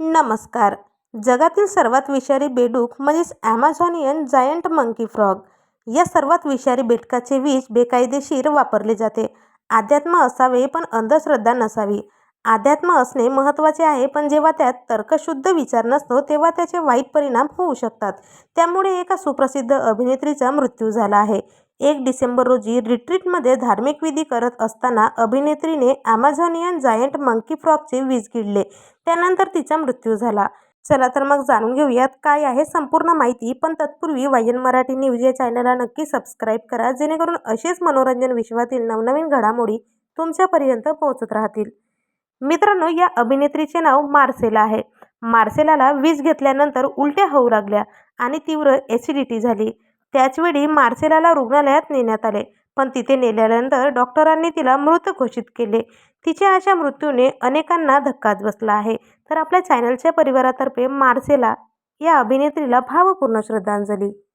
नमस्कार. जगातील सर्वात विषारी बेडूक म्हणजेच ॲमेझॉनियन जायंट मंकी फ्रॉग या सर्वात विषारी बेडकाचे विष बेकायदेशीर वापरले जाते. अध्यात्म असावे पण अंधश्रद्धा नसावी. अध्यात्म असणे महत्त्वाचे आहे पण जेव्हा त्यात तर्कशुद्ध विचार नसतो तेव्हा त्याचे वाईट परिणाम होऊ शकतात. त्यामुळे एका सुप्रसिद्ध अभिनेत्रीचा मृत्यू झाला आहे. एक डिसेंबर रोजी रिट्रीटमध्ये धार्मिक विधी करत असताना अभिनेत्रीने ॲमेझॉनियन जायंट मंकी फ्रॉकचे वीज गिळले. त्यानंतर तिचा मृत्यू झाला. चला तर मग जाणून घेऊयात काय आहे संपूर्ण माहिती पण तत्पूर्वी वायन मराठी न्यूज या चॅनलला नक्की सबस्क्राईब करा जेणेकरून असेच मनोरंजन विश्वातील नवनवीन घडामोडी तुमच्यापर्यंत पोहोचत राहतील. मित्रांनो या अभिनेत्रीचे नाव मार्सेला आहे. मार्सेलाला वीज घेतल्यानंतर उलट्या होऊ लागल्या आणि तीव्र ॲसिडिटी झाली. त्याचवेळी मार्सेलाला रुग्णालयात नेण्यात आले. पण तिथे नेल्यानंतर डॉक्टरांनी तिला मृत घोषित केले. तिच्या अशा मृत्यूने अनेकांना धक्काच बसला आहे. तर आपल्या चॅनलच्या परिवारातर्फे मार्सेला या अभिनेत्रीला भावपूर्ण श्रद्धांजली.